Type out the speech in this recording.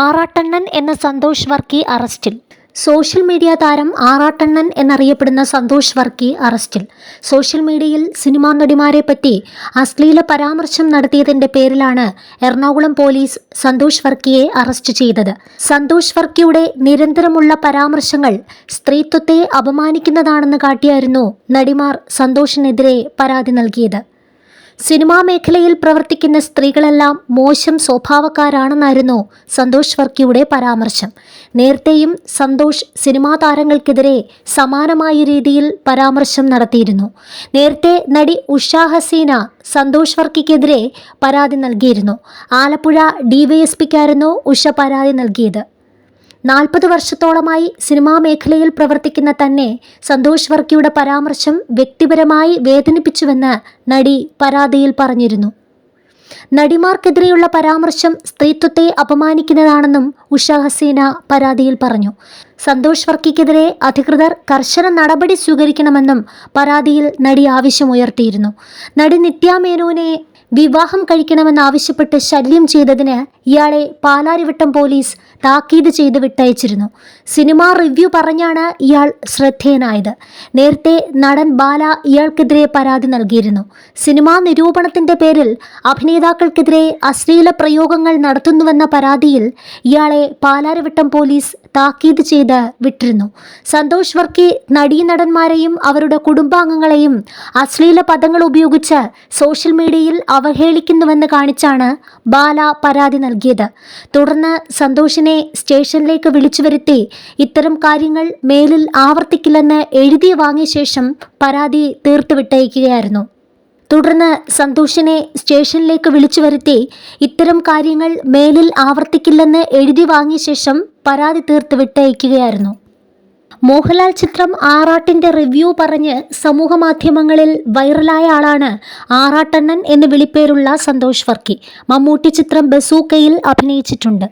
ആറാട്ടണ്ണൻ എന്ന സന്തോഷ് വർക്കി അറസ്റ്റിൽ. Social media താരം ആറാട്ടണ്ണൻ എന്നറിയപ്പെടുന്ന സന്തോഷ് വർക്കി അറസ്റ്റിൽ. സോഷ്യൽ മീഡിയയിൽ സിനിമാ നടിമാരെ പറ്റി അശ്ലീല പരാമർശം നടത്തിയതിന്റെ പേരിലാണ് എറണാകുളം പോലീസ് സന്തോഷ് വർക്കിയെ അറസ്റ്റ് ചെയ്തത്. സന്തോഷ് വർക്കിയുടെ നിരന്തരമുള്ള പരാമർശങ്ങൾ സ്ത്രീത്വത്തെ അപമാനിക്കുന്നതാണെന്ന് കാട്ടിയായിരുന്നു നടിമാർ സന്തോഷിനെതിരെ പരാതി നൽകിയത്. സിനിമാ മേഖലയിൽ പ്രവർത്തിക്കുന്ന സ്ത്രീകളെല്ലാം മോശം സ്വഭാവക്കാരാണെന്നായിരുന്നു സന്തോഷ് വർക്കിയുടെ പരാമർശം. നേരത്തെയും സന്തോഷ് സിനിമാ താരങ്ങൾക്കെതിരെ സമാനമായ രീതിയിൽ പരാമർശം നടത്തിയിരുന്നു. നേരത്തെ നടി ഉഷ ഹസീന സന്തോഷ് വർക്കിക്കെതിരെ പരാതി നൽകിയിരുന്നു. ആലപ്പുഴ ഡിവൈഎസ്പിക്കായിരുന്നു ഉഷ പരാതി നൽകിയത്. നാൽപ്പത് വർഷത്തോളമായി സിനിമാ മേഖലയിൽ പ്രവർത്തിക്കുന്ന തന്നെ സന്തോഷ് വർക്കിയുടെ പരാമർശം വ്യക്തിപരമായി വേദനിപ്പിച്ചുവെന്ന് നടി പരാതിയിൽ പറഞ്ഞിരുന്നു. നടിമാർക്കെതിരെയുള്ള പരാമർശം സ്ത്രീത്വത്തെ അപമാനിക്കുന്നതാണെന്നും ഉഷ ഹസീന പരാതിയിൽ പറഞ്ഞു. സന്തോഷ് വർക്കിക്കെതിരെ അധികൃതർ കർശന നടപടി സ്വീകരിക്കണമെന്നും പരാതിയിൽ നടി ആവശ്യമുയർത്തിയിരുന്നു. നടി നിത്യ മേനോനെ വിവാഹം കഴിക്കണമെന്നാവശ്യപ്പെട്ട് ശല്യം ചെയ്തതിന് ഇയാളെ പാലാരിവട്ടം പോലീസ് താക്കീത് ചെയ്ത് വിട്ടയച്ചിരുന്നു. സിനിമാ റിവ്യൂ പറഞ്ഞാണ് ഇയാൾ ശ്രദ്ധേയനായത്. നേരത്തെ നടൻ ബാല ഇയാൾക്കെതിരെ പരാതി നൽകിയിരുന്നു. സിനിമാ നിരൂപണത്തിന്റെ പേരിൽ അഭിനേതാക്കൾക്കെതിരെ അശ്ലീല പ്രയോഗങ്ങൾ നടത്തുന്നുവെന്ന പരാതിയിൽ ഇയാളെ പാലാരിവട്ടം പോലീസ് താക്കീത് ചെയ്ത് വിട്ടിരുന്നു. സന്തോഷ് വർക്കി നടീനടന്മാരെയും അവരുടെ കുടുംബാംഗങ്ങളെയും അശ്ലീല പദങ്ങൾ ഉപയോഗിച്ച് സോഷ്യൽ മീഡിയയിൽ അവഹേളിക്കുന്നുവെന്ന് കാണിച്ചാണ് ബാല പരാതി നൽകിയത്. തുടർന്ന് സന്തോഷിനെ സ്റ്റേഷനിലേക്ക് വിളിച്ചു വരുത്തി ഇത്തരം കാര്യങ്ങൾ മേലിൽ ആവർത്തിക്കില്ലെന്ന് എഴുതി വാങ്ങിയ ശേഷം പരാതി തീർത്തുവിട്ടയക്കുകയായിരുന്നു തുടർന്ന് സന്തോഷിനെ സ്റ്റേഷനിലേക്ക് വിളിച്ചു വരുത്തി ഇത്തരം കാര്യങ്ങൾ മേലിൽ ആവർത്തിക്കില്ലെന്ന് എഴുതി വാങ്ങിയ ശേഷം പരാതി തീർത്ത് വിട്ടയക്കുകയായിരുന്നു. മോഹൻലാൽ ചിത്രം ആറാട്ടിന്റെ റിവ്യൂ പറഞ്ഞ് സമൂഹ മാധ്യമങ്ങളിൽ വൈറലായ ആളാണ് ആറാട്ടണ്ണൻ എന്ന് വിളിപ്പേരുള്ള സന്തോഷ് വർക്കി. മമ്മൂട്ടി ചിത്രം ബസൂക്കയിൽ അഭിനയിച്ചിട്ടുണ്ട്.